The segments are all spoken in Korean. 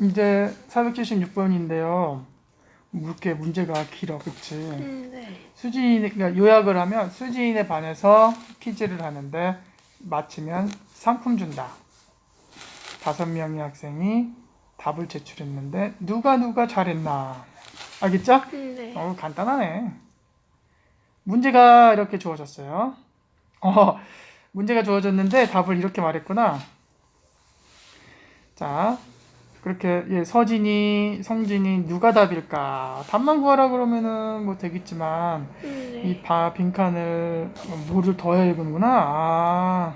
이제 476번인데요. 이렇게 문제가 길어, 그치? 음, 네. 수진, 그러니까 요약을 하면 수진에 반해서 퀴즈를 하는데 맞히면 상품 준다. 다섯 명의 학생이 답을 제출했는데 누가 누가 잘했나? 알겠죠? 음, 네. 어, 간단하네. 문제가 이렇게 주어졌어요. 어, 문제가 주어졌는데 답을 이렇게 말했구나. 자, 그렇게 예, 서진이, 성진이 누가 답일까? 답만 구하라 그러면은 뭐 되겠지만 음, 이 네. 바, 빈칸을 뭐를 더해야 되는구나. 아.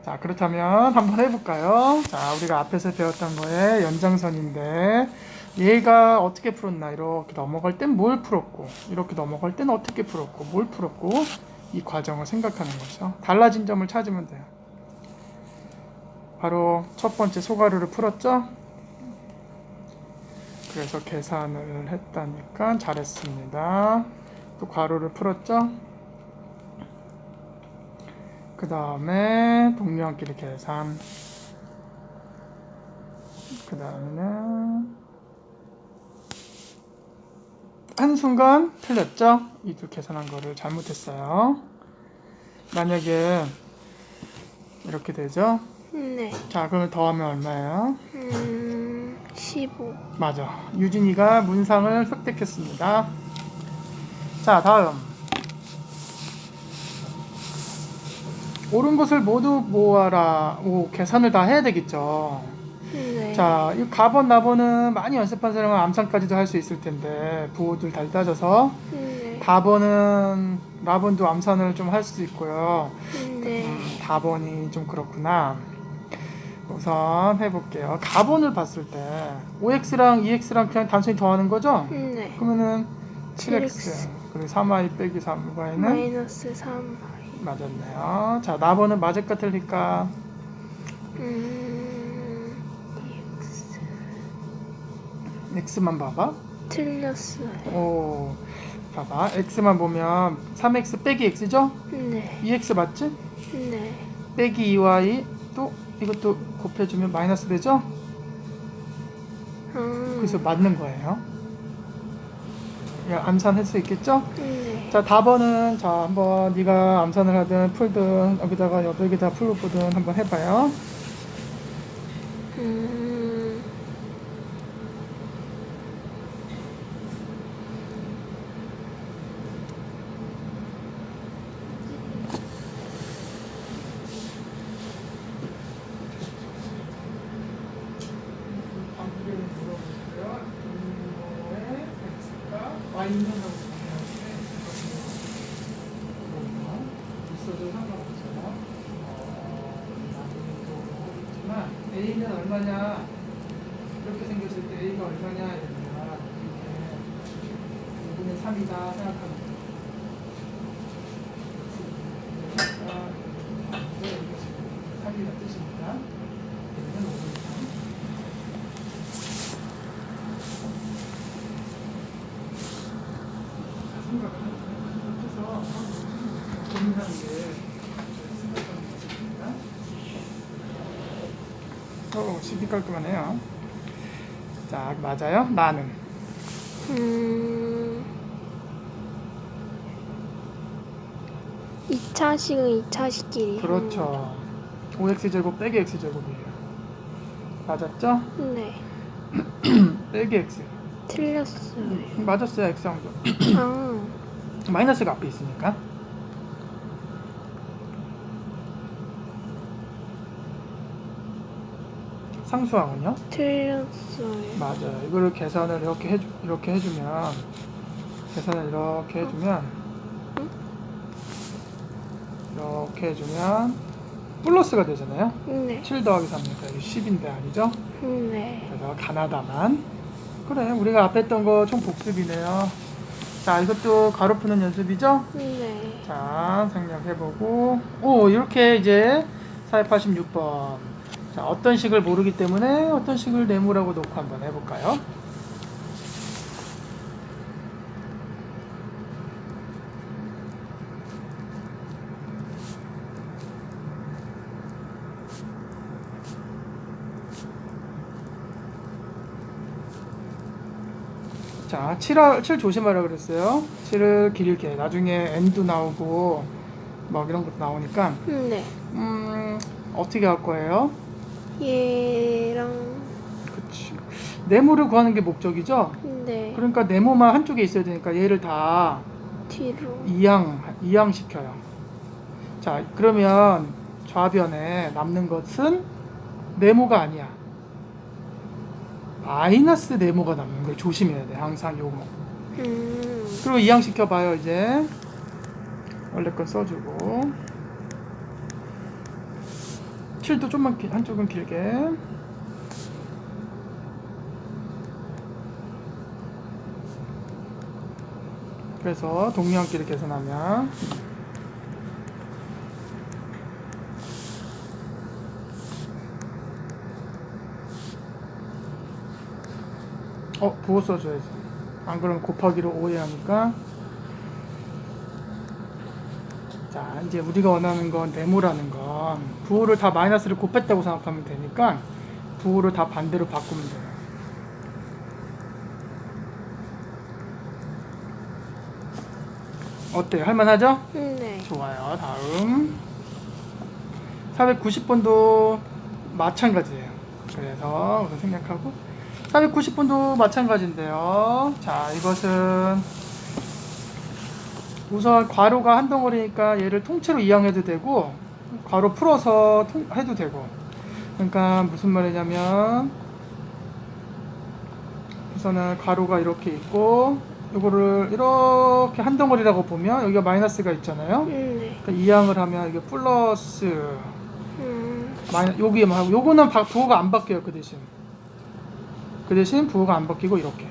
자, 그렇다면 한번 해볼까요? 자, 우리가 앞에서 배웠던 거에 연장선인데, 얘가 어떻게 풀었나, 이렇게 넘어갈 땐 뭘 풀었고, 이렇게 넘어갈 땐 어떻게 풀었고, 뭘 풀었고, 이 과정을 생각하는 거죠. 달라진 점을 찾으면 돼요. 바로 첫 번째 소가루를 풀었죠? 그래서 계산을 했다니까 잘했습니다. 또 괄호를 풀었죠? 그 다음에 동료한끼리 계산. 그 다음에는 한순간 틀렸죠? 이둘 계산한 거를 잘못했어요. 만약에 이렇게 되죠? 음, 네. 자, 그러면 더하면 얼마예요? 음, 15. 맞아. 유진이가 문상을 획득했습니다. 자, 다음. 옳은 것을 모두 모아라. 오, 계산을 다 해야 되겠죠. 음, 네. 자, 이 가번, 나번은 많이 연습한 사람은 암산까지도 할 수 있을 텐데, 부호들 잘 따져서. 음, 네. 다번은, 라번도 암산을 좀 할 수 있고요. 음, 네. 음, 다번이 좀 그렇구나. 우선 해볼게요. 가번을 봤을 때, 5x랑 2x랑 그냥 단순히 더하는 거죠? 음, 네. 그러면은 7x 7x. 그리고 3y 빼기 3y는 마이너스 3. 맞았네요. 자, 나번은 맞을까 틀릴까? 음, X. x만 봐봐. 틀렸어요. 오, 봐봐. x만 보면 3x 빼기 x죠? 음, 네. 2x 맞지? 음, 네. 빼기 2y 또 이것도 곱해주면 마이너스 되죠? 음, 그래서 맞는 거예요. 야, 암산할 수 있겠죠? 음, 네. 자, 답번은 자 한번 네가 암산을 하든 풀든 여기다가 여기다 풀로 보든 한번 해봐요. A는 얼마냐? 이렇게 생겼을 때 A가 얼마냐? 이러면 이게 5분의 3이다 생각하면 돼. 그러니까 이게 3이라 뜻입니다. A는 5분의 3. 생각해서 고민하는 게 생각하는 것입니다. 어, CD 깔끔하네요. 자, 맞아요? 나는. 음, 2차식은 2차식끼리. 그렇죠. 5x제곱 빼기 x제곱이에요. 맞았죠? 네. 빼기 x. 틀렸어요. 맞았어요, x항도. 아, 마이너스가 앞에 있으니까. 상수항은요? 틀렸어요. 맞아요. 이거를 계산을 이렇게 해주, 이렇게 해주면 계산을 이렇게 해주면 이렇게 해주면 플러스가 되잖아요. 네. 7 더하기 3이니까 이게 10인데 아니죠? 네. 그래서 가나다만 그래 우리가 앞에 했던 거 총 복습이네요. 자 이것도 가로 푸는 연습이죠? 네. 자 생략해보고 오 이렇게 이제 486번 자, 어떤 식을 모르기 때문에 어떤 식을 네모라고 놓고 한번 해볼까요? 자, 7, 7 조심하라 그랬어요. 7을 길게. 나중에 N도 나오고, 막 이런 것도 나오니까. 네. 음, 어떻게 할 거예요? 얘랑 그치. 네모를 구하는 게 목적이죠? 네. 그러니까 네모만 한쪽에 있어야 되니까 얘를 다 뒤로. 이양, 이양 시켜요. 자, 그러면 좌변에 남는 것은 네모가 아니야. 마이너스 네모가 남는 걸 조심해야 돼. 항상 요거. 음. 그리고 이양 시켜봐요, 이제. 원래 거 써주고. 7도 좀만 길- 한쪽은 길게. 그래서 동리함끼리 계산하면 어 부호 써줘야지 안 그러면 곱하기로 오해하니까 자 이제 우리가 원하는 건 네모라는 건 부호를 다 마이너스를 곱했다고 생각하면 되니까 부호를 다 반대로 바꾸면 돼요 어때요? 할만하죠? 네. 좋아요. 다음 490번도 마찬가지예요. 그래서 우선 생략하고 490번도 마찬가지인데요. 자, 이것은 우선 괄호가 한 덩어리니까 얘를 통째로 이항해도 되고 괄호 풀어서 통- 해도 되고 그러니까 무슨 말이냐면 우선은 괄호가 이렇게 있고 이거를 이렇게 한 덩어리라고 보면 여기가 마이너스가 있잖아요. 네. 그러니까 이항을 하면 이게 플러스 음. 마이너 여기에만 하고 요거는 바- 부호가 안 바뀌어요 그 대신 그 대신 부호가 안 바뀌고 이렇게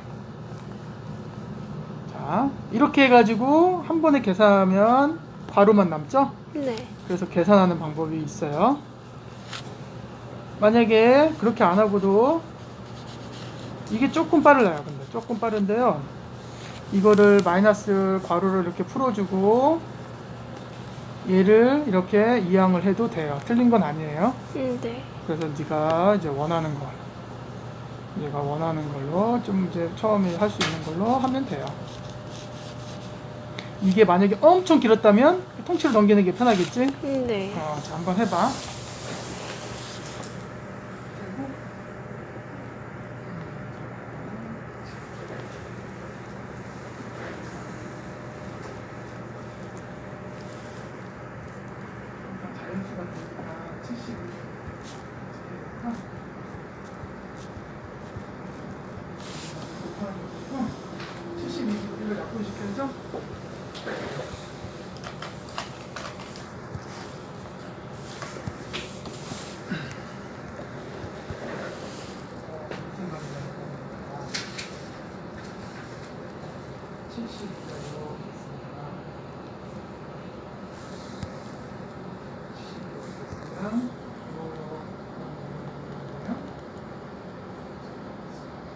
자 이렇게 해가지고 한 번에 계산하면 괄호만 남죠? 네. 그래서 계산하는 방법이 있어요. 만약에 그렇게 안 하고도 이게 조금 빨라요 근데. 조금 빠른데요. 이거를 마이너스 괄호를 이렇게 풀어주고 얘를 이렇게 이항을 해도 돼요. 틀린 건 아니에요. 음, 네. 그래서 네가 이제 원하는 거 얘가 원하는 걸로 좀 이제 처음에 할 수 있는 걸로 하면 돼요 이게 만약에 엄청 길었다면 통째로 넘기는 게 편하겠지 음, 네. 어, 자, 한번 해봐. 자연수가 되니까 70. 곱하기 72를 약분시켜서 무슨 말이냐. 70대로 있습니다. 70대로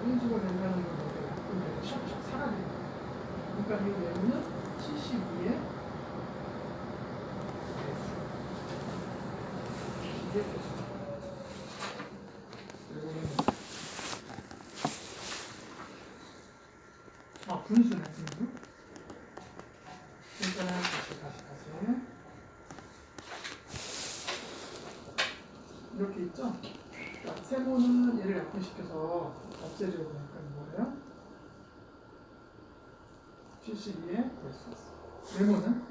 인수가 된다는 건 근데 샥샥 사라져요. 그러니까 이 외우는 72의 배수. 이게 배수. 그리고 아, 분수네, 분수. 일단은 다시, 다시, 다시. 이렇게 있죠? 자, 세모는 얘를 약분시켜서 없애주고 보니까 뭐예요? 72에 배수. 네모는?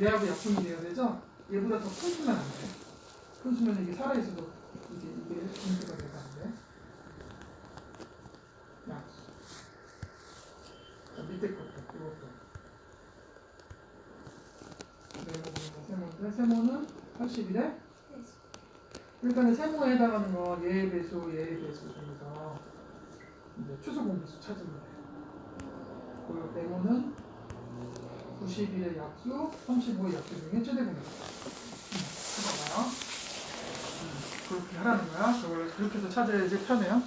얘하고 약분이 돼야 되죠? 얘보다 더 큰 수면 안 돼. 큰 수면 이게 살아있어도 이게, 이게 분수가 되면 안 돼. 약수. 자, 밑에 것도, 이것도. 세모인데, 세모는 81에 일단은 세모에 해당하는 건 예의 배수, 예의 배수 이제 추수 공배수 찾으면 돼요. 그리고 네모는 91의 약수, 35의 약수 중에 최대 공배수. 음, 해봐봐요. 음, 그렇게 하라는 거야. 저걸 그렇게 해서 찾아야지 편해요.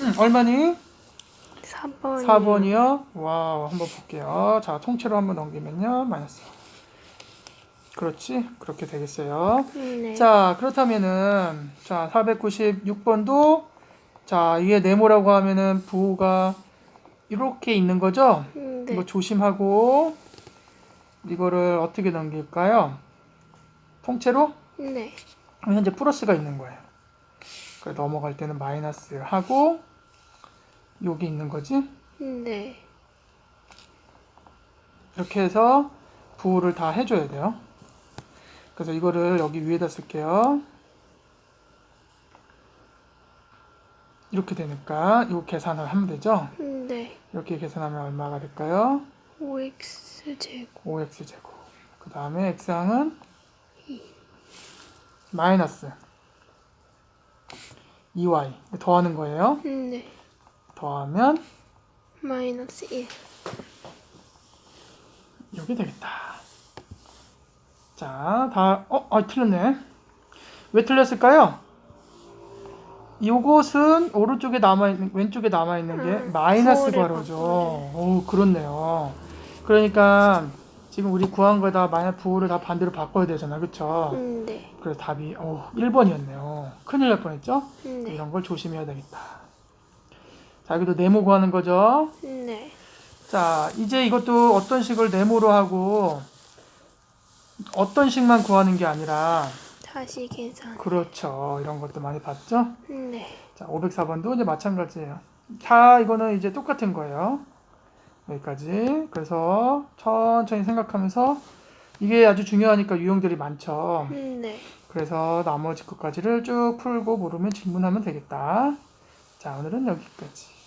음, 얼마니? 4번. 4번이요? 와우, 한번 볼게요. 자, 통째로 한번 넘기면요. 마이너스. 그렇지? 그렇게 되겠어요. 네. 자, 그렇다면은 자, 496번도 자, 이게 네모라고 하면은 부호가 이렇게 있는 거죠? 네. 이거 조심하고 이거를 어떻게 넘길까요? 통째로? 네. 그럼 현재 플러스가 있는 거예요. 그래 넘어갈 때는 마이너스 하고 여기 있는 거지? 네. 이렇게 해서 부호를 다 해줘야 돼요. 그래서 이거를 여기 위에다 쓸게요. 이렇게 되니까 이거 계산을 하면 되죠? 네. 이렇게 계산하면 얼마가 될까요? 5x 제곱. 5x 제곱. 그 다음에 x항은 마이너스 2y 더하는 거예요. 네. 더하면 마이너스 1. 이렇게 되겠다. 자, 다, 어, 아, 틀렸네. 왜 틀렸을까요? 이것은 오른쪽에 남아 있는, 왼쪽에 남아 있는 게 음, 마이너스 부호를 괄호죠. 바꾸네. 오, 그렇네요. 그러니까 지금 우리 구한 거에다 만약 부호를 다 반대로 바꿔야 되잖아. 그쵸? 네. 그래서 답이, 오, 1번이었네요. 큰일 날 뻔했죠? 네. 이런 걸 조심해야 되겠다. 자, 여기도 네모 구하는 거죠. 네. 자, 이제 이것도 어떤 식을 네모로 하고 어떤 식만 구하는 게 아니라 다시 계산. 그렇죠. 이런 것도 많이 봤죠? 네. 자, 504번도 이제 마찬가지예요. 다 이거는 이제 똑같은 거예요. 여기까지. 그래서 천천히 생각하면서 이게 아주 중요하니까 유형들이 많죠. 네. 그래서 나머지 것까지를 쭉 풀고 모르면 질문하면 되겠다. 자, 오늘은 여기까지.